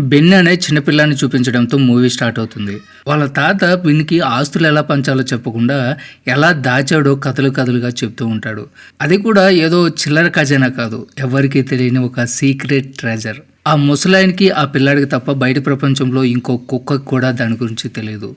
Ben అనే చిన్నపిల్లాన్ని చూపించడంతో movie start అవుతుంది. వాళ్ళ తాత బిన్కి ఆస్తులు ఎలా పంచాలో చెప్పకుండా ఎలా దాచాడో కథలు కథలుగా చెప్తూ ఉంటాడు. అది కూడా ఏదో చిల్లర ఖజానా కాదు ఎవరికీ తెలియని ఒక సీక్రెట్ ట్రెజర్. ఆ ముసలాయనికి ఆ పిల్లాడికి తప్ప బయట ప్రపంచంలో ఇంకో కుక్కకు కూడా దాని గురించి తెలియదు.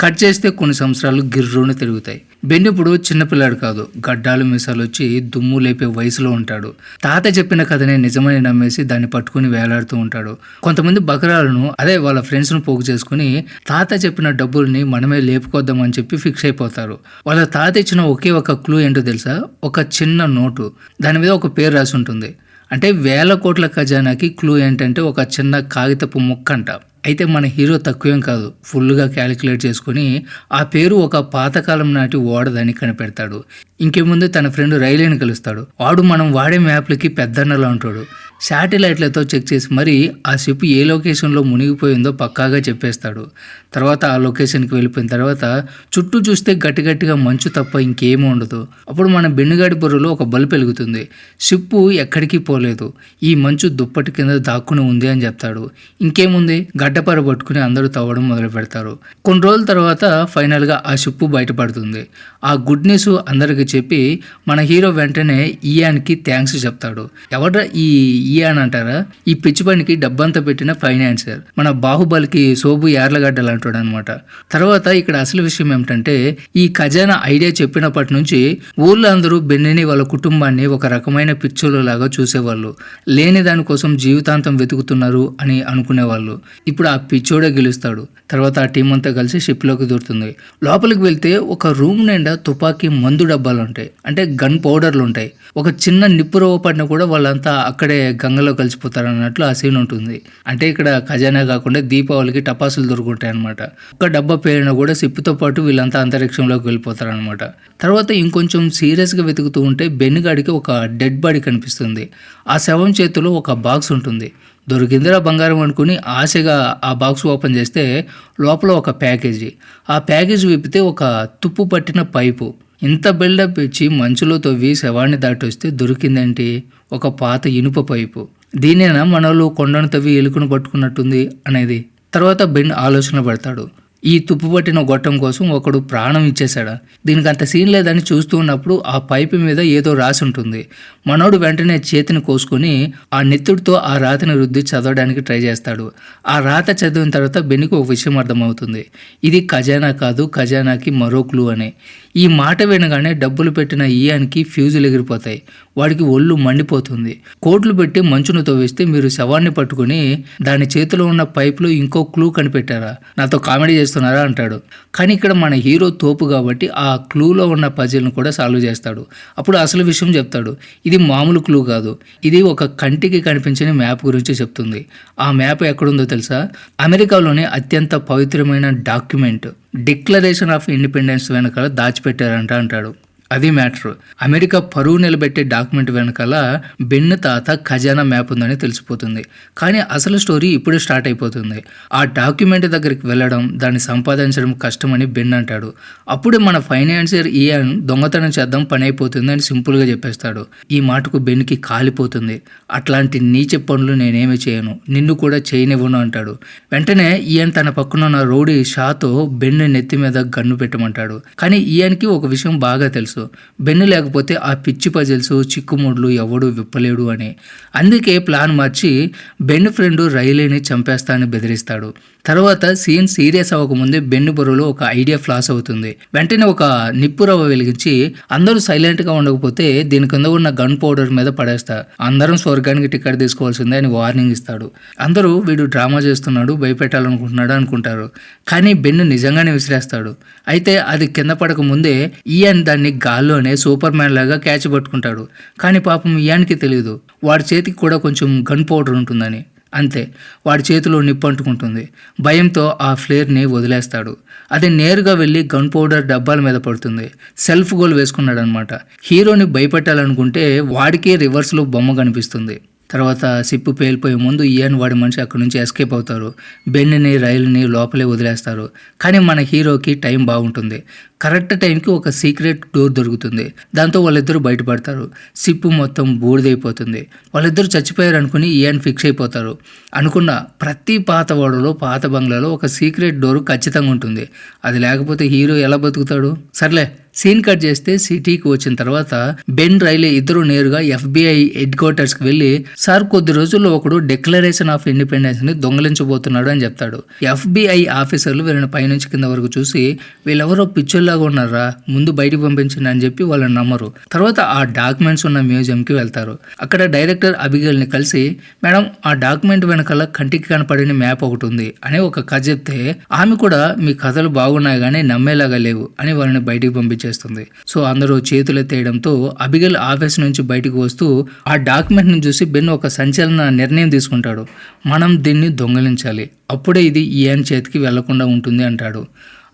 కట్ చేస్తే కొన్ని సంవత్సరాలు గిర్రున తిరుగుతాయి. బెన్ ఇప్పుడు చిన్నపిల్లాడు కాదు గడ్డాలు మీసాలు వచ్చి దుమ్ము లేపే వయసులో ఉంటాడు. తాత చెప్పిన కథనే నిజమని నమ్మేసి దాన్ని పట్టుకుని వేలాడుతూ ఉంటాడు. కొంతమంది బకరాలను అదే వాళ్ళ ఫ్రెండ్స్ను పోగు చేసుకుని తాత చెప్పిన డబ్బుల్ని మనమే లేపుకొద్దామని చెప్పి ఫిక్స్ అయిపోతారు. వాళ్ళ తాత ఇచ్చిన ఒకే ఒక క్లూ ఏంటో తెలుసా? ఒక చిన్న నోటు. దాని మీద ఒక పేరు రాసి ఉంటుంది అంటే వేల కోట్ల ఖజానాకి క్లూ ఏంటంటే ఒక చిన్న కాగితపు ముక్క అంట అయితే మన హీరో తక్కువేం కాదు. ఫుల్గా క్యాలిక్యులేట్ చేసుకుని ఆ పేరు ఒక పాతకాలం నాటి ఓడదని కనిపెడతాడు. ఇంకేముందు తన ఫ్రెండ్ రైలేని కలుస్తాడు. వాడు మనం వాడే మ్యాప్లకి పెద్దన్నలా ఉంటాడు. శాటిలైట్లతో చెక్ చేసి మరి ఆ షిప్ ఏ లొకేషన్లో మునిగిపోయిందో పక్కాగా చెప్పేస్తాడు. తర్వాత ఆ లొకేషన్కి వెళ్ళిపోయిన తర్వాత చుట్టూ చూస్తే గట్టి గట్టిగా మంచు తప్ప ఇంకేమీ ఉండదు. అప్పుడు మన బెన్నుగాడి బుర్రలో ఒక బల్బ్ వెలుగుతుంది. షిప్పు ఎక్కడికి పోలేదు. ఈ మంచు దుప్పటి కింద దాక్కుని ఉంది అని చెప్తాడు. ఇంకేముంది? గడ్డపర పట్టుకుని అందరూ తవ్వడం మొదలు పెడతారు. కొన్ని రోజుల తర్వాత ఫైనల్గా ఆ షిప్పు బయటపడుతుంది. ఆ గుడ్ న్యూస్ అందరికి చెప్పి మన హీరో వెంటనే ఈయాన్కి థ్యాంక్స్ చెప్తాడు. ఎవడ్రా ఈ ఈయాన్ అంటారా? ఈ పిచ్చి పనికి డబ్బంతా పెట్టిన ఫైనాన్సర్. మన బాహుబలికి సోబు యార్లగడ్డలు అంటాడు అనమాట తర్వాత ఇక్కడ అసలు విషయం ఏమిటంటే ఈ ఖజానా ఐడియా చెప్పినప్పటి నుంచి ఊళ్ళో అందరూ బెన్నిని వాళ్ళ కుటుంబాన్ని ఒక రకమైన పిచ్చోలు లాగా చూసేవాళ్ళు. లేని దానికోసం జీవితాంతం వెతుకుతున్నారు అని అనుకునేవాళ్ళు. ఇప్పుడు ఆ పిచ్చోడే గెలుస్తాడు. తర్వాత ఆ టీం అంతా కలిసి షిప్లోకి దూరుతుంది. లోపలికి వెళ్తే ఒక రూమ్ నిండా తుపాకీ మందు డబ్బాలు ఉంటాయి అంటే గన్ పౌడర్లు ఉంటాయి ఒక చిన్న నిప్పు రవ్వ పడిన కూడా వాళ్ళంతా అక్కడే గంగలో కలిసిపోతారు అన్నట్లు ఆ సీన్ ఉంటుంది. అంటే ఇక్కడ ఖజానా కాకుండా దీపావళికి టపాసులు దొరుకుంటాయి అనమాట ఒక డబ్బా పేరిన కూడా సిప్పుతో పాటు వీళ్ళంతా అంతరిక్షంలోకి వెళ్ళిపోతారు అనమాట తర్వాత ఇంకొంచెం సీరియస్గా వెతుకుతూ ఉంటే బెన్నుగాడికి ఒక డెడ్ బాడీ కనిపిస్తుంది. ఆ శవం చేతిలో ఒక బాక్స్ ఉంటుంది. దొరికిందిరా బంగారం అనుకుని ఆశగా ఆ బాక్స్ ఓపెన్ చేస్తే లోపల ఒక ప్యాకేజీ. ఆ ప్యాకేజీ విప్పితే ఒక తుప్పు పట్టిన పైపు. ఇంత బిల్డప్ ఇచ్చి మంచులో తవ్వి శవాన్ని దాటొస్తే దొరికిందేంటి? ఒక పాత ఇనుప పైపు. దీనేనా మనలో కొండను తవ్వి ఎలుకను పట్టుకున్నట్టుంది అనేది. తర్వాత బెన్ ఆలోచన పడతాడు. ఈ తుప్పు పట్టిన గొట్టం కోసం ఒకడు ప్రాణం ఇచ్చేశాడా? దీనికి అంత సీన్ లేదని చూస్తూ ఉన్నప్పుడు ఆ పైపు మీద ఏదో రాసి ఉంటుంది. మనోడు వెంటనే చేతిని కోసుకొని ఆ నెత్తుడితో ఆ రాతని రుద్ది చదవడానికి ట్రై చేస్తాడు. ఆ రాత చదివిన తర్వాత బెన్నికి ఒక విషయం అర్థమవుతుంది. ఇది ఖజానా కాదు ఖజానాకి మరో క్లూ అని. ఈ మాట వినగానే డబ్బులు పెట్టిన ఈయానికి ఫ్యూజులు ఎగిరిపోతాయి. వాడికి ఒళ్ళు మండిపోతుంది. కోట్లు పెట్టి మంచును తవ్విస్తే మీరు శవాన్ని పట్టుకుని దాని చేతిలో ఉన్న పైప్లో ఇంకో క్లూ కనిపెట్టారా? నాతో కామెడీ చేస్తున్నారా? అంటాడు. కానీ ఇక్కడ మన హీరో తోపు కాబట్టి ఆ క్లూలో ఉన్న పజిల్ను కూడా సాల్వ్ చేస్తాడు. అప్పుడు అసలు విషయం చెప్తాడు. ఇది మామూలు క్లూ కాదు. ఇది ఒక కంటికి కనిపించని మ్యాప్ గురించి చెప్తుంది. ఆ మ్యాప్ ఎక్కడుందో తెలుసా? అమెరికాలోని అత్యంత పవిత్రమైన డాక్యుమెంట్. డిక్లరేషన్ ఆఫ్ ఇండిపెండెన్స్ వెనకాల దాచిపెట్టారంట అంటాడు. అది మ్యాటర్. అమెరికా పరువు నిలబెట్టే డాక్యుమెంట్ వెనకాల బెన్ తాత ఖజానా మ్యాప్ ఉందని తెలిసిపోతుంది. కానీ అసలు స్టోరీ ఇప్పుడే స్టార్ట్ అయిపోతుంది. ఆ డాక్యుమెంట్ దగ్గరికి వెళ్ళడం దాన్ని సంపాదించడం కష్టమని బెన్ అంటాడు. అప్పుడే మన ఫైనాన్షియర్ ఈఎన్ దొంగతనం చేద్దాం పని అయిపోతుంది అని సింపుల్గా చెప్పేస్తాడు. ఈ మాటకు బెన్కి కాలిపోతుంది. అట్లాంటి నీచ పనులు నేనేమి చేయను. నిన్ను కూడా చేయనివ్వను అంటాడు. వెంటనే ఈయన్ తన పక్కన ఉన్న రౌడీ షాతో బెన్ నెత్తి మీద గన్ను పెట్టమంటాడు. కానీ ఈయన్కి ఒక విషయం బాగా తెలుసు. బెన్ను లేకపోతే ఆ పిచ్చి పజిల్స్ చిక్కుముడ్లు ఎవడు విప్పలేడు అని. అందుకే ప్లాన్ మార్చి బెన్ ఫ్రెండ్ రైలీని చంపేస్తా అని బెదిరిస్తాడు. తర్వాత సీన్ సీరియస్ అవ్వకముందే బెన్ను బరువులో ఒక ఐడియా ఫ్లాస్ అవుతుంది. వెంటనే ఒక నిప్పు రవ్వ వెలిగించి అందరూ సైలెంట్గా ఉండకపోతే దీని కింద ఉన్న గన్ పౌడర్ మీద పడేస్తా. అందరం స్వర్గానికి టికెట్ తీసుకోవాల్సిందే అని వార్నింగ్ ఇస్తాడు. అందరూ వీడు డ్రామా చేస్తున్నాడు భయపెట్టాలనుకుంటున్నాడు అనుకుంటారు. కానీ బెన్ను నిజంగానే విసిరేస్తాడు. అయితే అది కింద పడక ముందే ఈయన్ దాన్ని గాల్లోనే సూపర్ మ్యాన్ లాగా క్యాచ్ పట్టుకుంటాడు. కానీ పాపం ఈయానికి తెలియదు వాడి చేతికి కూడా కొంచెం గన్ పౌడర్ ఉంటుందని. అంతే. వాడి చేతిలో నిప్పంటుకుంటుంది భయంతో ఆ ఫ్లేర్ని వదిలేస్తాడు. అది నేరుగా వెళ్ళి గన్ పౌడర్ డబ్బాల మీద పడుతుంది. సెల్ఫ్ గోల్ వేసుకున్నాడు అనమాట హీరోని భయపెట్టాలనుకుంటే వాడికే రివర్స్లో బొమ్మ కనిపిస్తుంది. తర్వాత సిప్పు పేలిపోయే ముందు ఇయన్ వాడి మనిషి అక్కడి నుంచి ఎస్కేప్ అవుతారు. బెన్నిని రైలుని లోపలే వదిలేస్తారు. కానీ మన హీరోకి టైం బాగుంటుంది. కరెక్ట్ టైంకి ఒక సీక్రెట్ డోర్ దొరుకుతుంది. దాంతో వాళ్ళిద్దరూ బయటపడతారు. సిప్పు మొత్తం బూడిదైపోతుంది. వాళ్ళిద్దరూ చచ్చిపోయారు అనుకుని ఈఎన్ ఫిక్స్ అయిపోతారు. అనుకున్న ప్రతి పాత వాడలో పాత బంగ్లాలో ఒక సీక్రెట్ డోర్ ఖచ్చితంగా ఉంటుంది. అది లేకపోతే హీరో ఎలా బతుకుతాడు? సర్లే సీన్ కట్ చేస్తే సిటీకి వచ్చిన తర్వాత బెన్ రైలే ఇద్దరు నేరుగా ఎఫ్బిఐ హెడ్ క్వార్టర్స్కి కి సార్ కొద్ది రోజుల్లో ఒకడు డిక్లరేషన్ ఆఫ్ ఇండిపెండెన్స్ని దొంగలించబోతున్నాడు అని చెప్తాడు. ఎఫ్బిఐ ఆఫీసర్లు వీళ్ళని పైనుంచి కింద వరకు చూసి వీళ్ళెవరో లాగా ఉన్నారా? ముందు బయటికి పంపించండి అని చెప్పి వాళ్ళని నమ్మరు. తర్వాత ఆ డాక్యుమెంట్స్ ఉన్న మ్యూజియంకి వెళ్తారు. అక్కడ డైరెక్టర్ అభిగల్ని కలిసి మేడం ఆ డాక్యుమెంట్ వెనకాల కంటికి కనపడిన మ్యాప్ ఒకటి ఉంది అని ఒక కథ చెప్తే ఆమె కూడా మీ కథలు బాగున్నాయి కానీ నమ్మేలాగా లేవు అని వాళ్ళని బయటికి పంపించేస్తుంది. సో అందరూ చేతులు ఎత్తేయడంతో అబిగల్ ఆఫీస్ నుంచి బయటకు వస్తూ ఆ డాక్యుమెంట్ని చూసి బెన్ ఒక సంచలన నిర్ణయం తీసుకుంటాడు. మనం దీన్ని దొంగలించాలి. అప్పుడే ఇది ఈయన చేతికి వెళ్ళకుండా ఉంటుంది అంటాడు.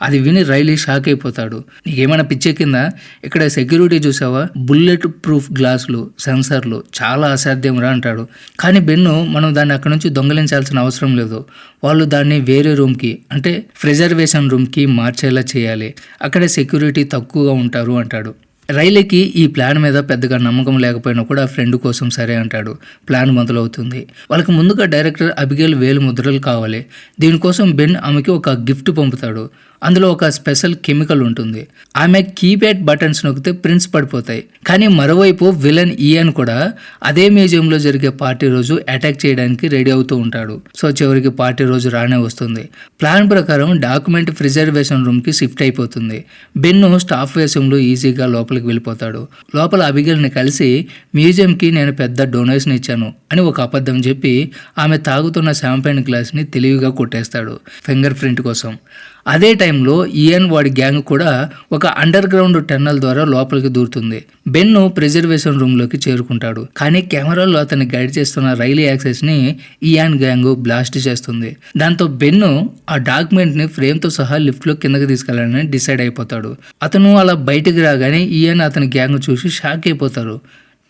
అది విని రైలీ షాక్ అయిపోతాడు. నీకేమైనా పిచ్చెక్కిందా? ఇక్కడ సెక్యూరిటీ చూసావా? బుల్లెట్ ప్రూఫ్ గ్లాసులు సెన్సర్లు చాలా అసాధ్యం రా అంటాడు. కానీ బెన్ను మనం దాన్ని అక్కడ నుంచి దొంగలించాల్సిన అవసరం లేదు. వాళ్ళు దాన్ని వేరే రూమ్కి అంటే ప్రిజర్వేషన్ రూమ్కి మార్చేలా చేయాలి. అక్కడ సెక్యూరిటీ తక్కువగా ఉంటారు అంటాడు. రైలీకి ఈ ప్లాన్ మీద పెద్దగా నమ్మకం లేకపోయినా కూడా ఫ్రెండ్ కోసం సరే అంటాడు. ప్లాన్ మొదలవుతుంది. వాళ్ళకి ముందుగా డైరెక్టర్ అబిగేల్ వేలు ముద్రలు కావాలి. దీనికోసం బెన్ ఆమెకి ఒక గిఫ్ట్ పంపుతాడు. అందులో ఒక స్పెషల్ కెమికల్ ఉంటుంది. ఆమె కీప్యాడ్ బటన్స్ నొక్కితే ప్రింట్స్ పడిపోతాయి. కానీ మరోవైపు విలన్ ఈయన్ కూడా అదే మ్యూజియంలో జరిగే పార్టీ రోజు అటాక్ చేయడానికి రెడీ అవుతూ ఉంటాడు. సో చివరికి పార్టీ రోజు రానే వస్తుంది. ప్లాన్ ప్రకారం డాక్యుమెంట్ ప్రిజర్వేషన్ రూమ్కి షిఫ్ట్ అయిపోతుంది. బెన్ను స్టాఫ్ వేషంలో ఈజీగా లోపల లోపలికి వెళ్ళిపోతాడు. లోపల అబిగల్ని కలిసి మ్యూజియంకి నేను పెద్ద డొనేషన్ ఇచ్చాను అని ఒక అబద్ధం చెప్పి ఆమె తాగుతున్న శాంపైన్ గ్లాస్ని తెలివిగా కొట్టేస్తాడు ఫింగర్ ప్రింట్ కోసం. అదే టైంలో ఈయన్ వాడి గ్యాంగ్ కూడా ఒక అండర్ గ్రౌండ్ టన్నల్ ద్వారా లోపలికి దూరుతుంది. బెన్ను ప్రిజర్వేషన్ రూమ్లోకి చేరుకుంటాడు. కానీ కెమెరాలో అతన్ని గైడ్ చేస్తున్న రైలు యాక్సెస్ని ఇయాన్ గ్యాంగ్ బ్లాస్ట్ చేస్తుంది. దాంతో బెన్ను ఆ డాక్యుమెంట్ని ఫ్రేమ్తో సహా లిఫ్ట్లో కిందకి తీసుకెళ్ళాలని డిసైడ్ అయిపోతాడు. అతను అలా బయటికి రాగానే ఈయన్ అతని గ్యాంగ్ చూసి షాక్ అయిపోతారు.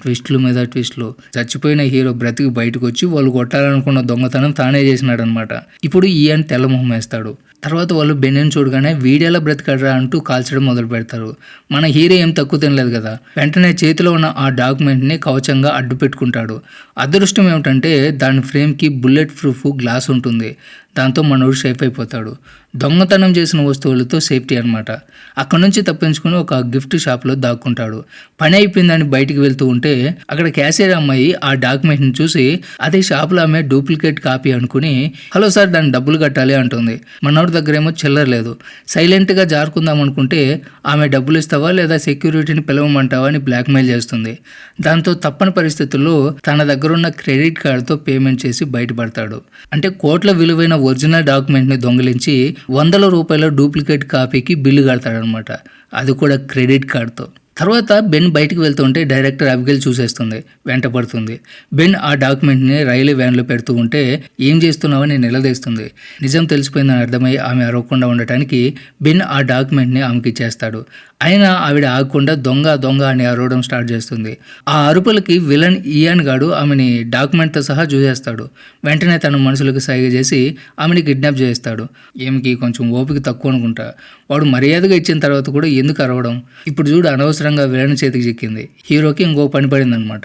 ట్విస్టుల మీద ట్విస్టులు. చచ్చిపోయిన హీరో బ్రతికి బయటకు వచ్చి వాళ్ళు కొట్టాలనుకున్న దొంగతనం తానే చేసినాడు అనమాట ఇప్పుడు తెల్ల తెల్లమొహం వేస్తాడు. తర్వాత వాళ్ళు బెన్నెన్ చూడగానే వీడేలా బ్రతికడరా అంటూ కాల్చడం మొదలు పెడతారు. మన హీరో ఏం తక్కువ తినలేదు కదా. వెంటనే చేతిలో ఉన్న ఆ డాక్యుమెంట్ని కవచంగా అడ్డు పెట్టుకుంటాడు. అదృష్టం ఏమిటంటే దాని ఫ్రేమ్కి బుల్లెట్ ప్రూఫ్ గ్లాస్ ఉంటుంది. దాంతో మనోడు సేఫ్ అయిపోతాడు. దొంగతనం చేసిన వస్తువులతో సేఫ్టీ అనమాట అక్కడ నుంచి తప్పించుకుని ఒక గిఫ్ట్ షాప్లో దాక్కుంటాడు. పని అయిపోయిందని బయటికి వెళ్తూ ఉంటే అక్కడ క్యాషియర్ అమ్మాయి ఆ డాక్యుమెంట్ని చూసి అదే షాప్లో ఆమె డూప్లికేట్ కాపీ అనుకుని హలో సార్ దాన్ని డబ్బులు కట్టాలి అంటుంది. మనోడి దగ్గర ఏమో చిల్లర లేదు. సైలెంట్గా జారుకుందాం అనుకుంటే ఆమె డబ్బులు ఇస్తావా లేదా సెక్యూరిటీని పిలవమంటావా అని బ్లాక్మెయిల్ చేస్తుంది. దాంతో తప్పని పరిస్థితుల్లో తన దగ్గర ఉన్న క్రెడిట్ కార్డుతో పేమెంట్ చేసి బయటపడతాడు. అంటే కోట్ల విలువైన ఒరిజినల్ డాక్యుమెంట్ని దొంగిలించి వందల రూపాయల డూప్లికేట్ కాపీకి బిల్లు కడతాడనమాట అది కూడా క్రెడిట్ కార్డ్తో. తర్వాత బెన్ బయటికి వెళ్తుంటే డైరెక్టర్ అబిగల్ చూసేస్తుంది వెంట పడుతుంది. బెన్ ఆ డాక్యుమెంట్ని రైలు వ్యాన్లో పెడుతూ ఉంటే ఏం చేస్తున్నావని నిలదీస్తుంది. నిజం తెలిసిపోయిందని అర్థమై ఆమె అరవకుండా ఉండటానికి బెన్ ఆ డాక్యుమెంట్ని ఆమెకి ఇచ్చేస్తాడు అయినా ఆవిడ ఆగకుండా దొంగ దొంగ అని అరవడం స్టార్ట్ చేస్తుంది. ఆ అరుపులకి విలన్ ఇయాన్ గాడు ఆమెని డాక్యుమెంట్తో సహా చూసేస్తాడు వెంటనే తన మనుషులకు సైగ చేసి ఆమెని కిడ్నాప్ చేస్తాడు ఈమెకి కొంచెం ఓపిక తక్కువ అనుకుంటా. వాడు మర్యాదగా ఇచ్చిన తర్వాత కూడా ఎందుకు అరవడం? ఇప్పుడు చూడు అనవసరంగా విలన్ చేతికి చిక్కింది. హీరోకి ఇంకో పని పడిందనమాట.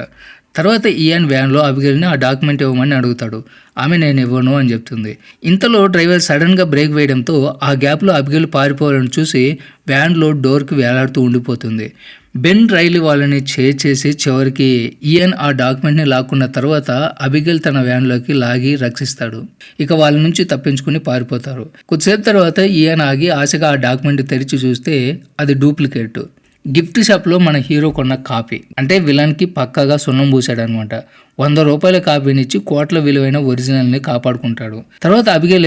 తర్వాత ఇయాన్ వ్యాన్లో అబిగల్ని ఆ డాక్యుమెంట్ ఇవ్వమని అడుగుతాడు. ఆమె నేను ఇవ్వను అని చెప్తుంది. ఇంతలో డ్రైవర్ సడన్గా బ్రేక్ వేయడంతో ఆ గ్యాప్లో అబిగల్ పారిపోవాలని చూసి వ్యాన్లో డోర్కి వేలాడుతూ ఉండిపోతుంది. బెన్ రైలు వాళ్ళని చేసి చివరికి ఈయన్ ఆ డాక్యుమెంట్ని లాక్కున్న తర్వాత అబిగల్ తన వ్యాన్లోకి లాగి రక్షిస్తాడు. ఇక వాళ్ళ నుంచి తప్పించుకుని పారిపోతారు. కొద్దిసేపు తర్వాత ఈయన్ ఆగి ఆశగా ఆ డాక్యుమెంట్ తెరిచి చూస్తే అది డూప్లికేట్. గిఫ్ట్ షాప్లో మన హీరో కొన్న కాపీ. అంటే విలన్కి పక్కగా సున్నం పూశాడు అనమాట వంద రూపాయల కాపీని ఇచ్చి కోట్ల విలువైన ఒరిజినల్ని కాపాడుకుంటాడు. తర్వాత అబిగేల్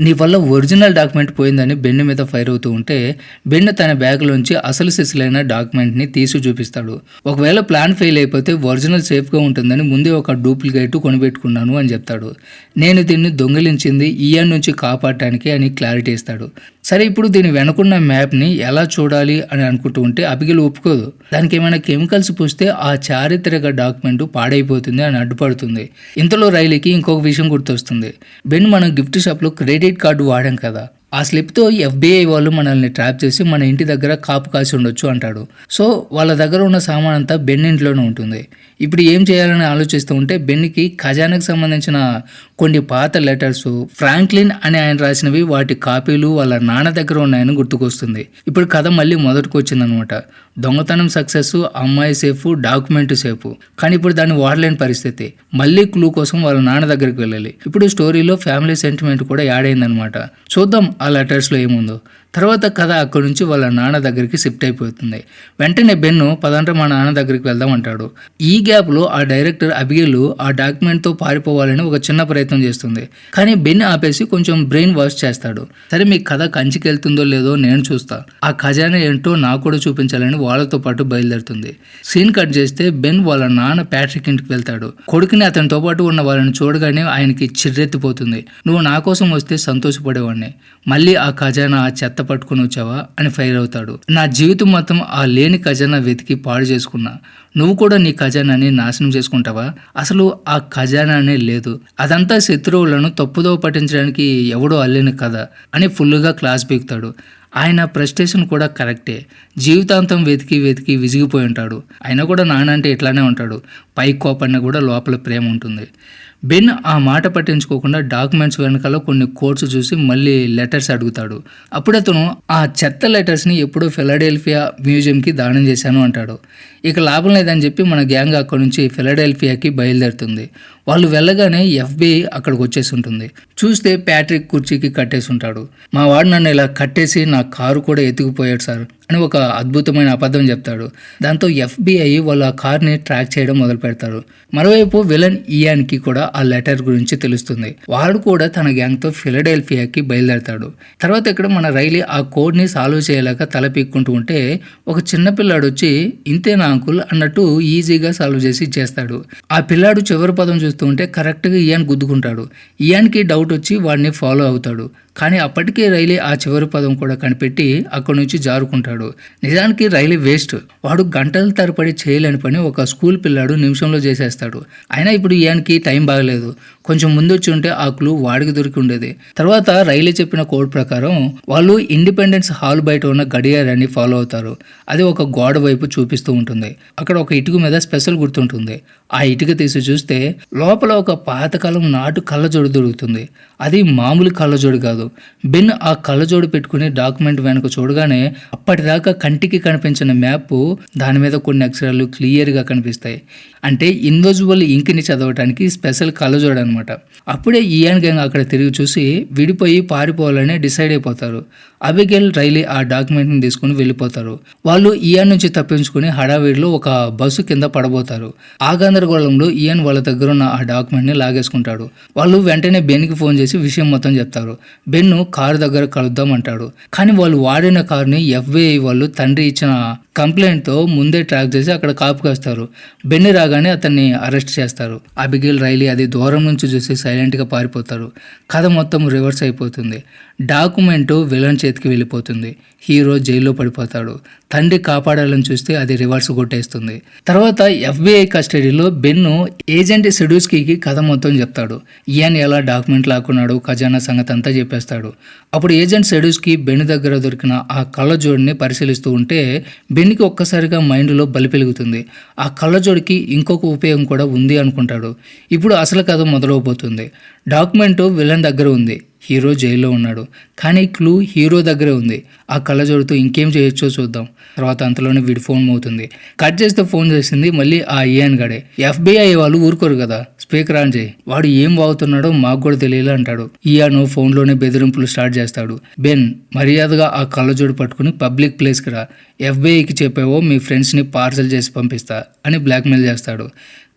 నీ వల్ల ఒరిజినల్ డాక్యుమెంట్ పోయిందని బెన్ను మీద ఫైర్ అవుతూ ఉంటే బెన్ను తన బ్యాగ్లోంచి అసలు సిసలైన డాక్యుమెంట్ని తీసి చూపిస్తాడు. ఒకవేళ ప్లాన్ ఫెయిల్ అయిపోతే ఒరిజినల్ సేఫ్గా ఉంటుందని ముందే ఒక డూప్లికేట్ కొనిపెట్టుకున్నాను అని చెప్తాడు. నేను దీన్ని దొంగిలించింది ఈఎన్ నుంచి కాపాడటానికి అని క్లారిటీ ఇస్తాడు. సరే ఇప్పుడు దీని వెనుకున్న మ్యాప్ని ఎలా చూడాలి అని అనుకుంటూ ఉంటే అబిగలు ఒప్పుకోదు. దానికి ఏమైనా కెమికల్స్ పూస్తే ఆ చారిత్రక డాక్యుమెంట్ పాడైపోతుంది అని అడ్డుపడుతుంది. ఇంతలో రైలుకి ఇంకొక విషయం గుర్తొస్తుంది. బెన్ మనం గిఫ్ట్ షాప్లో క్రెడిట్ కార్డు వాడాం కదా. ఆ స్లిప్తో ఎఫ్బిఐ వాళ్ళు మనల్ని ట్రాప్ చేసి మన ఇంటి దగ్గర కాపు కాసి ఉండొచ్చు అంటాడు. సో వాళ్ళ దగ్గర ఉన్న సామాన్ అంతా బెన్ ఇంట్లోనే ఉంటుంది. ఇప్పుడు ఏం చేయాలని ఆలోచిస్తూ ఉంటే బెన్నికి ఖజానాకు సంబంధించిన కొన్ని పాత లెటర్స్ ఫ్రాంక్లిన్ అని ఆయన రాసినవి వాటి కాపీలు వాళ్ళ నాన్న దగ్గర ఉన్నాయని గుర్తుకొస్తుంది. ఇప్పుడు కథ మళ్ళీ మొదటికి వచ్చిందనమాట దొంగతనం సక్సెస్ అమ్మాయి సేఫ్ డాక్యుమెంట్ సేఫ్. కానీ ఇప్పుడు దాన్ని వాడలేని పరిస్థితి. మళ్ళీ క్లూ కోసం వాళ్ళ నాన్న దగ్గరికి వెళ్ళాలి. ఇప్పుడు స్టోరీలో ఫ్యామిలీ సెంటిమెంట్ కూడా యాడ్ అయిందనమాట చూద్దాం ఆ లెటర్స్లో ఏముందో. తర్వాత కథ అక్కడి నుంచి వాళ్ళ నాన్న దగ్గరికి షిఫ్ట్ అయిపోతుంది. వెంటనే బెన్ను పదంటే మా నాన్న దగ్గరికి వెళ్దాం అంటాడు. ఈ గ్యాప్లో ఆ డైరెక్టర్ అబిగేలు ఆ డాక్యుమెంట్తో పారిపోవాలని ఒక చిన్న ప్రయత్నం చేస్తుంది. కానీ బెన్ ఆపేసి కొంచెం బ్రెయిన్ వాష్ చేస్తాడు. సరే మీ కథ కంచికి వెళ్తుందో లేదో నేను చూస్తా. ఆ ఖజానా ఏంటో నాకు కూడా చూపించాలని వాళ్ళతో పాటు బయలుదేరుతుంది. సీన్ కట్ చేస్తే బెన్ వాళ్ళ నాన్న ప్యాట్రిక్ ఇంటికి వెళ్తాడు. కొడుకుని అతనితో పాటు ఉన్న వాళ్ళని చూడగానే ఆయనకి చిర్రెత్తిపోతుంది. నువ్వు నా కోసం వస్తే సంతోషపడేవాడిని. మళ్ళీ ఆ ఖజానా ఆ చెత్త పట్టుకుని వచ్చావా అని ఫైర్ అవుతాడు. నా జీవితం మొత్తం ఆ లేని ఖజానా వెతికి పాడు చేసుకున్నా. నువ్వు కూడా నీ ఖజానాని నాశనం చేసుకుంటావా? అసలు ఆ ఖజానానే లేదు. అదంతా శత్రువులను తప్పుదో పట్టించడానికి ఎవడో అల్లిన కథ అని ఫుల్గా క్లాస్ పీకుతాడు. ఆయన ప్రెస్టేషన్ కూడా కరెక్టే. జీవితాంతం వెతికి వెతికి విసిగిపోయి ఉంటాడు. ఆయన కూడా నాన్న అంటే ఇట్లానే ఉంటాడు. పై కోపన్న కూడా లోపల ప్రేమ ఉంటుంది. బెన్ ఆ మాట పట్టించుకోకుండా డాక్యుమెంట్స్ వెనకాల కొన్ని కోడ్స్ చూసి మళ్ళీ లెటర్స్ అడుగుతాడు. అప్పుడు అతను ఆ చెత్త లెటర్స్ని ఎప్పుడో ఫిలడెల్ఫియా మ్యూజియంకి దానం చేశాను అంటాడు. ఇక లాభం లేదని చెప్పి మన గ్యాంగ్ అక్కడ నుంచి ఫిలడెల్ఫియాకి బయలుదేరుతుంది. వాళ్ళు వెళ్ళగానే ఎఫ్బిఐ అక్కడికి వచ్చేసి ఉంటుంది చూస్తే ప్యాట్రిక్ కుర్చీకి కట్టేసి ఉంటాడు మా వాడు నన్ను ఇలా కట్టేసి నా కారు కూడా ఎత్తుకుపోయాడు సార్ అని ఒక అద్భుతమైన అబద్ధం చెప్తాడు. దాంతో ఎఫ్బిఐ వాళ్ళు ఆ కార్ని ట్రాక్ చేయడం మొదలు పెడతారు మరోవైపు విలన్ ఇయాన్కి కూడా ఆ లెటర్ గురించి తెలుస్తుంది. వాడు కూడా తన గ్యాంగ్తో ఫిలడెల్ఫియాకి బయలుదేరతాడు. తర్వాత ఇక్కడ మన రైలీ ఆ కోడ్ని సాల్వ్ చేయలేక తలపీక్కుంటూ ఉంటే ఒక చిన్న పిల్లాడు వచ్చి ఇంతేనా అంకుల్? అన్నట్టు ఈజీగా సాల్వ్ చేసి ఇచ్చేస్తాడు. ఆ పిల్లాడు చివరి పదం చూస్తూ ఉంటే కరెక్ట్గా ఇయాన్ గుద్దుకుంటాడు. ఇయాన్కి డౌట్ వచ్చి వాడిని ఫాలో అవుతాడు. కానీ అప్పటికే రైలీ ఆ చివరి పదం కూడా కనిపెట్టి అక్కడి నుంచి జారుకుంటాడు. నిజానికి రైలీ వేస్ట్. వాడు గంటల తరబడి చేయలేని పని ఒక స్కూల్ పిల్లాడు నిమిషంలో చేసేస్తాడు. అయినా ఇప్పుడు ఈయనకి టైం బాగలేదు. కొంచెం ముందు వచ్చి ఉంటే ఆ క్లూ వాడికి దొరికి ఉండేది. తర్వాత రైలే చెప్పిన కోడ్ ప్రకారం వాళ్ళు ఇండిపెండెన్స్ హాల్ బయట ఉన్న గడియారాన్ని ఫాలో అవుతారు. అది ఒక గోడ వైపు చూపిస్తూ ఉంటుంది. అక్కడ ఒక ఇటుక మీద స్పెషల్ గుర్తుంటుంది. ఆ ఇటుక తీసి చూస్తే లోపల ఒక పాతకాలం నాటు కళ్ళజోడు దొరుకుతుంది. అది మామూలు కళ్ళజోడు కాదు. బెన్ ఆ కళ్ళజోడు పెట్టుకుని డాక్యుమెంట్ వెనక చూడగానే అప్పటిదాకా కంటికి కనిపించిన మ్యాప్ దాని మీద కొన్ని అక్షరాలు క్లియర్గా కనిపిస్తాయి. అంటే ఇన్విజిబుల్ ఇంక్ని చదవడానికి స్పెషల్ కళ్ళజోడు అనమాట అప్పుడే ఇయాన్ గ్యాంగ్ అక్కడ తిరిగి చూసి విడిపోయి పారిపోవాలని డిసైడ్ అయిపోతారు. అబిగేల్ రైలీ ఆ డాక్యుమెంట్ని తీసుకుని వెళ్ళిపోతారు. వాళ్ళు ఇయాన్ నుంచి తప్పించుకుని హడావిడిలో ఒక బస్సు కింద పడబోతారు. ఆ గందరగోళంలో ఇయాన్ వాళ్ళ దగ్గర ఉన్న ఆ డాక్యుమెంట్ని లాగేసుకుంటాడు. వాళ్ళు వెంటనే బెన్కి ఫోన్ చేసి విషయం మొత్తం చెప్తారు. బెన్ను కారు దగ్గర కలుద్దాం అంటాడు. కానీ వాళ్ళు వాడిన కారుని ఎఫ్బిఐ వాళ్ళు తండ్రి ఇచ్చిన కంప్లైంట్తో ముందే ట్రాక్ చేసి అక్కడ కాపు కాస్తారు బెన్ని రాగానే అతన్ని అరెస్ట్ చేస్తారు. అబిగిల్ రైలీ అది దూరం నుంచి చూసి సైలెంట్గా పారిపోతారు. కథ మొత్తం రివర్స్ అయిపోతుంది. డాక్యుమెంట్ విలన్ చేతికి వెళ్ళిపోతుంది. హీరో జైల్లో పడిపోతాడు. తండ్రి కాపాడాలని చూస్తే అది రివర్స్ కొట్టేస్తుంది. తర్వాత ఎఫ్బిఐ కస్టడీలో బెన్ను ఏజెంట్ సెడ్యూస్కీకి కథ మొత్తం చెప్తాడు. ఈయన ఎలా డాక్యుమెంట్ లాక్కున్నాడు ఖజానా సంగతి అంతా చెప్పేస్తాడు. అప్పుడు ఏజెంట్ సెడ్యూస్కి బెన్ దగ్గర దొరికిన ఆ కళ్ళజోడిని పరిశీలిస్తూ ఉంటే బెన్కి ఒక్కసారిగా మైండ్లో బలి పెరుగుతుంది ఆ కళ్ళజోడికి ఇంకొక ఉపయోగం కూడా ఉంది అనుకుంటాడు. ఇప్పుడు అసలు కథ మొదలవబోతుంది. డాక్యుమెంట్ విలన్ దగ్గర ఉంది. హీరో జైల్లో ఉన్నాడు. కానీ క్లూ హీరో దగ్గరే ఉంది. ఆ కళ్ళజోడుతో ఇంకేం చేయొచ్చో చూద్దాం. తర్వాత అంతలోనే వీడి ఫోన్ అవుతుంది కట్ చేస్తే ఫోన్ చేసింది మళ్ళీ ఆ ఏఎన్ గడే. ఎఫ్బిఐ వాళ్ళు ఊరుకోరు కదా. స్పీకర్ ఆన్ చేయి వాడు ఏం వాగుతున్నాడో మాకు కూడా తెలియలే అంటాడు. ఇయాను ఫోన్లోనే బెదిరింపులు స్టార్ట్ చేస్తాడు. బెన్ మర్యాదగా ఆ కళ్ళజోడు పట్టుకుని పబ్లిక్ ప్లేస్కి రా. ఎఫ్బిఐకి చెప్పావో మీ ఫ్రెండ్స్ని పార్సల్ చేసి పంపిస్తా అని బ్లాక్మెయిల్ చేస్తాడు.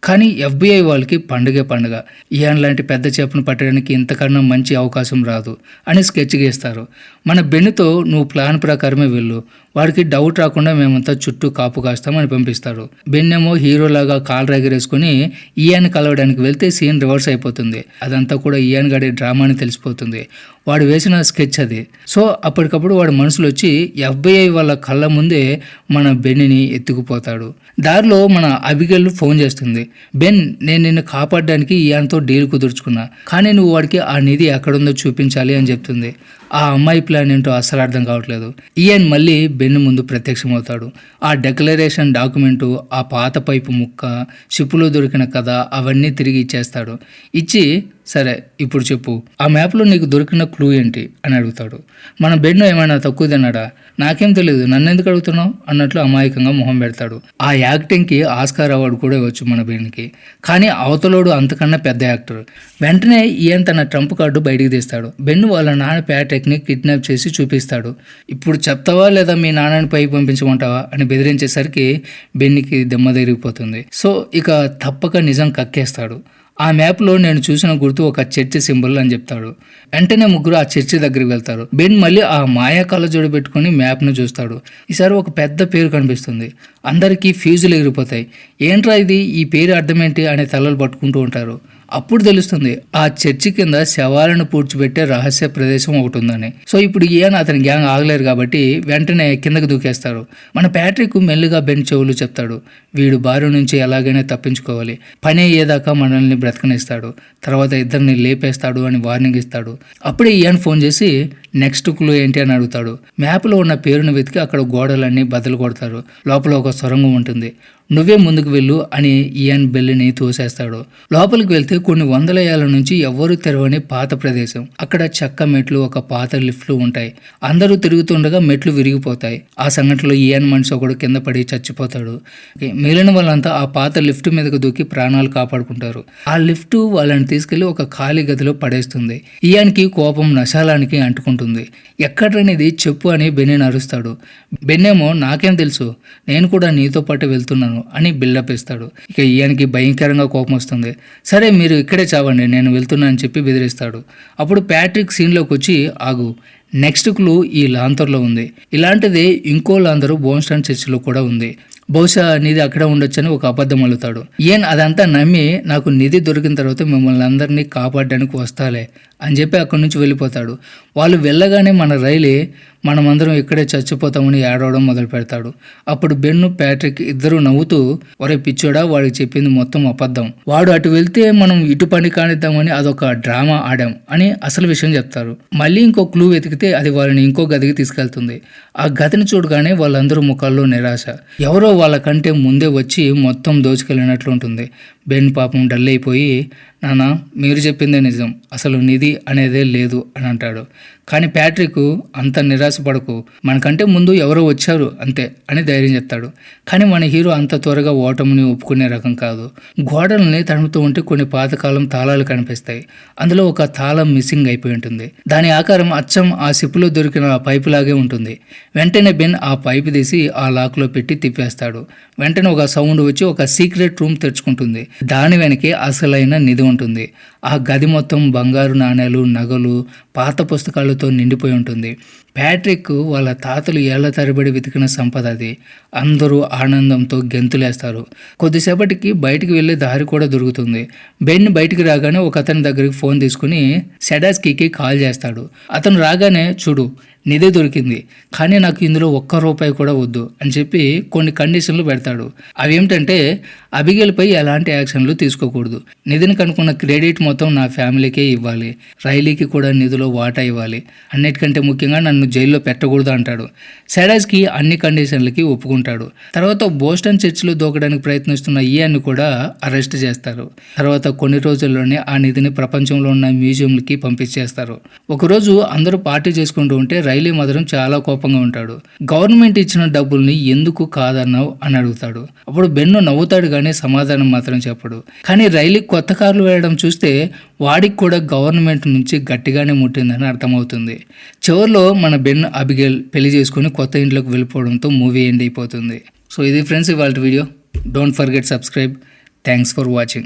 కానీ ఎఫ్బిఐ వాళ్ళకి పండుగే పండుగ. ఇయాన్ లాంటి పెద్ద చేపను పట్టడానికి ఇంతకన్నా మంచి అవకాశం రాదు అని స్కెచ్ గీస్తారు. మన బెన్నుతో నువ్వు ప్లాన్ ప్రకారమే వెళ్ళు. వాడికి డౌట్ రాకుండా మేమంతా చుట్టూ కాపు కాస్తామని పంపిస్తారు. బెన్నేమో హీరోలాగా కాల్ ఎగరేసుకుని ఇయాన్ కలవడానికి వెళ్తే సీన్ రివర్స్ అయిపోతుంది. అదంతా కూడా ఇయాన్ గడి డ్రామా అని తెలిసిపోతుంది. వాడు వేసిన స్కెచ్ అది. సో అప్పటికప్పుడు వాడి మనసులో వచ్చి ఎఫ్బిఐ వాళ్ళ కళ్ళ ముందే మన బెన్నిని ఎత్తుకుపోతాడు. దారిలో మన అబిగల్ ఫోన్ చేస్తుంది. బెన్ నేను నిన్ను కాపాడడానికి ఇయాన్తో డీల్ కుదుర్చుకున్నా. కానీ నువ్వు వాడికి ఆ నిధి ఎక్కడుందో చూపించాలి అని చెప్తుంది. ఆ అమ్మాయి ప్లాన్ ఏంటో అస్సలు అర్థం కావట్లేదు. ఈయన్ మళ్ళీ బెన్ను ముందు ప్రత్యక్షమవుతాడు. ఆ డెక్లరేషన్ డాక్యుమెంటు ఆ పాత పైపు ముక్క షిప్పులో దొరికిన కథ అవన్నీ తిరిగి ఇచ్చేస్తాడు. ఇచ్చి సరే ఇప్పుడు చెప్పు. ఆ మ్యాప్లో నీకు దొరికిన క్లూ ఏంటి? అని అడుగుతాడు. మన బెన్ను ఏమైనా తక్కువ తిన్నాడా నాకేం తెలియదు నన్ను ఎందుకు అడుగుతున్నావు? అన్నట్లు అమాయకంగా మొహం పెడతాడు. ఆ యాక్టింగ్కి ఆస్కార్ అవార్డు కూడా ఇవ్వచ్చు మన బెన్కి కానీ అవతలోడు అంతకన్నా పెద్ద యాక్టర్. వెంటనే ఈయన తన ట్రంప్ కార్డు బయటికి తీస్తాడు. బెన్ను వాళ్ళ నాన్న పేట టెక్నిక్ కిడ్నాప్ చేసి చూపిస్తాడు. ఇప్పుడు చెప్తావా లేదా మీ నాన్నని పైకి పంపించమంటావా? అని బెదిరించేసరికి బెన్నికి దెమ్మ తిరిగిపోతుంది. సో ఇక తప్పక నిజం కక్కేస్తాడు. ఆ మ్యాప్లో నేను చూసిన గుర్తు ఒక చర్చి సింబల్ అని చెప్తాడు. వెంటనే ముగ్గురు ఆ చర్చి దగ్గరికి వెళ్తారు. బెన్ మళ్ళీ ఆ మాయా కళ్ళజోడు పెట్టుకుని మ్యాప్ను చూస్తాడు. ఈసారి ఒక పెద్ద పేరు కనిపిస్తుంది. అందరికీ ఫ్యూజులు ఎగిరిపోతాయి. ఏంట్రా ఇది? ఈ పేరు అర్థమేంటి? అనే తలలు పట్టుకుంటూ ఉంటారు. అప్పుడు తెలుస్తుంది ఆ చర్చి కింద శవాలను పూడ్చిపెట్టే రహస్య ప్రదేశం ఒకటి ఉందని సో ఇప్పుడు ఈయన అతని గ్యాంగ్ ఆగలేరు కాబట్టి వెంటనే కిందకు దూకేస్తారు. మన ప్యాట్రిక్ మెల్లిగా బెన్ చెవులు చెప్తాడు. వీడు బారు నుంచి ఎలాగైనా తప్పించుకోవాలి. పని అయ్యేదాకా మనల్ని బ్రతకనిస్తాడు. తర్వాత ఇద్దరిని లేపేస్తాడు అని వార్నింగ్ ఇస్తాడు. అప్పుడే ఈయన ఫోన్ చేసి నెక్స్ట్ క్లూ ఏంటి అని అడుగుతాడు. మ్యాప్లో ఉన్న పేరును వెతికి అక్కడ గోడలన్నీ బద్దలు కొడతారు. లోపల ఒక సొరంగం ఉంటుంది. నువ్వే ముందుకు వెళ్ళు అని ఇయన్ బెల్లిని తోసేస్తాడు. లోపలికి వెళ్తే కొన్ని వందల ఏళ్ళ నుంచి ఎవ్వరూ తెరవని పాత ప్రదేశం. అక్కడ చెక్క మెట్లు ఒక పాత లిఫ్ట్లు ఉంటాయి. అందరూ తిరుగుతుండగా మెట్లు విరిగిపోతాయి. ఆ సంఘటనలో ఇయన్ మనిషి ఒకడు కింద పడి చచ్చిపోతాడు. మిగిలిన వాళ్ళంతా ఆ పాత లిఫ్ట్ మీదకు దూకి ప్రాణాలు కాపాడుకుంటారు. ఆ లిఫ్ట్ వాళ్ళని తీసుకెళ్ళి ఒక ఖాళీ గదిలో పడేస్తుంది. ఇయాన్కి కోపం నశాలానికి అంటుకుంటుంది. ఎక్కడనేది చెప్పు అని బెన్నే అరుస్తాడు బెన్నేమో నాకేం తెలుసు నేను కూడా నీతో పాటు వెళ్తున్నాను అని బిల్డప్ ఇస్తాడు ఇక ఈయనకి భయంకరంగా కోపం వస్తుంది. సరే మీరు ఇక్కడే చావండి నేను వెళ్తున్నానని చెప్పి బెదిరిస్తాడు. అప్పుడు ప్యాట్రిక్ సీన్లోకి వచ్చి ఆగు నెక్స్ట్ క్లూ ఈ లాంతర్లో ఉంది. ఇలాంటిది ఇంకో లాంతరు బోన్స్టాన్ చర్చిలో కూడా ఉంది. బహుశా నిధి అక్కడ ఉండొచ్చని ఒక అబద్ధం అల్లుతాడు. ఈయన అదంతా నమ్మి నాకు నిధి దొరికిన తర్వాత మిమ్మల్ని అందరినీ కాపాడడానికి వస్తాలే అని చెప్పి అక్కడి నుంచి వెళ్ళిపోతాడు. వాళ్ళు వెళ్ళగానే మన రైలే మనమందరం ఇక్కడే చచ్చిపోతామని ఏడవడం మొదలు పెడతాడు. అప్పుడు బెన్ను ప్యాట్రిక్ ఇద్దరు నవ్వుతూ ఒరే పిచ్చోడా వాడికి చెప్పింది మొత్తం అబద్ధం. వాడు అటు వెళ్తే మనం ఇటు పని కానిద్దామని అదొక డ్రామా ఆడాం అని అసలు విషయం చెప్తారు. మళ్ళీ ఇంకో క్లూ వెతికితే అది వాళ్ళని ఇంకో గదికి తీసుకెళ్తుంది. ఆ గదిని చూడగానే వాళ్ళందరూ ముఖాల్లో నిరాశ. ఎవరో వాళ్ళకంటే ముందే వచ్చి మొత్తం దోచుకెళ్ళినట్లు ఉంటుంది బెన్ పాపం డల్ అయిపోయి నాన్న మీరు చెప్పిందే నిజం. అసలు నిధి అనేదే లేదు అని అంటాడు. కానీ ప్యాట్రిక్ అంత నిరాశపడకు మనకంటే ముందు ఎవరో వచ్చారు అంతే అని ధైర్యం చెప్తాడు. కానీ మన హీరో అంత త్వరగా ఓటమిని ఒప్పుకునే రకం కాదు. గోడల్ని తడుముతూ ఉంటే కొన్ని పాతకాలం తాళాలు కనిపిస్తాయి. అందులో ఒక తాళం మిస్సింగ్ అయిపోయి ఉంటుంది. దాని ఆకారం అచ్చం ఆ సిప్పులో దొరికిన ఆ పైపు లాగే ఉంటుంది. వెంటనే బెన్ ఆ పైపు తీసి ఆ లాక్లో పెట్టి తిప్పేస్తాడు. వెంటనే ఒక సౌండ్ వచ్చి ఒక సీక్రెట్ రూమ్ తెరుచుకుంటుంది. దాని వెనకే అసలైన నిధి ఉంటుంది. ఆ గది మొత్తం బంగారు నాణేలు నగలు పాత పుస్తకాలతో నిండిపోయి ఉంటుంది. ప్యాట్రిక్ వాళ్ళ తాతలు ఏళ్ళ తరబడి వెతికిన సంపద అది. అందరూ ఆనందంతో గెంతులేస్తారు. కొద్దిసేపటికి బయటికి వెళ్ళే దారి కూడా దొరుకుతుంది. బెన్ బయటికి రాగానే ఒక అతని దగ్గరికి ఫోన్ తీసుకుని సెడాస్కీకి కాల్ చేస్తాడు. అతను రాగానే చూడు నిధి దొరికింది. కానీ నాకు ఇందులో ఒక్క రూపాయి కూడా వద్దు అని చెప్పి కొన్ని కండిషన్లు పెడతాడు. అవి ఏమిటంటే అబిగేల్పై ఎలాంటి యాక్షన్లు తీసుకోకూడదు. నిధిని కనుక్కున్న క్రెడిట్ మొత్తం నా ఫ్యామిలీకే ఇవ్వాలి. రైలీకి కూడా నిధిలో వాటా ఇవ్వాలి. అన్నిటికంటే ముఖ్యంగా నన్ను జైల్లో పెట్టకూడదు అంటాడు. సెడాస్కి అన్ని కండిషన్లకి ఒప్పుకుంటాడు. తర్వాత బోస్టన్ చర్చిలో దూకడానికి ప్రయత్నిస్తున్న ఈయాన్ని కూడా అరెస్ట్ చేస్తారు. తర్వాత కొన్ని రోజుల్లోనే ఆ నిధిని ప్రపంచంలో ఉన్న మ్యూజియంలకి పంపించేస్తారు. ఒకరోజు అందరూ పార్టీ చేసుకుంటూ ఉంటే రైలీ మాత్రం చాలా కోపంగా ఉంటాడు. గవర్నమెంట్ ఇచ్చిన డబ్బుల్ని ఎందుకు కాదన్నావు అని అడుగుతాడు. అప్పుడు బెన్ను నవ్వుతాడు కానీ సమాధానం మాత్రం చెప్పడు. కానీ రైలు కొత్త కార్లు వేయడం చూస్తే వాడికి కూడా గవర్నమెంట్ నుంచి గట్టిగానే ముట్టిందని అర్థమవుతుంది. చివరిలో మన బెన్ అబిగేల్ పెళ్ళి చేసుకుని కొత్త ఇంట్లోకి వెళ్ళిపోవడంతో మూవీ ఎండ్ అయిపోతుంది. సో ఇది ఫ్రెండ్స్ ఇవాళ video. Don't forget subscribe thanks for watching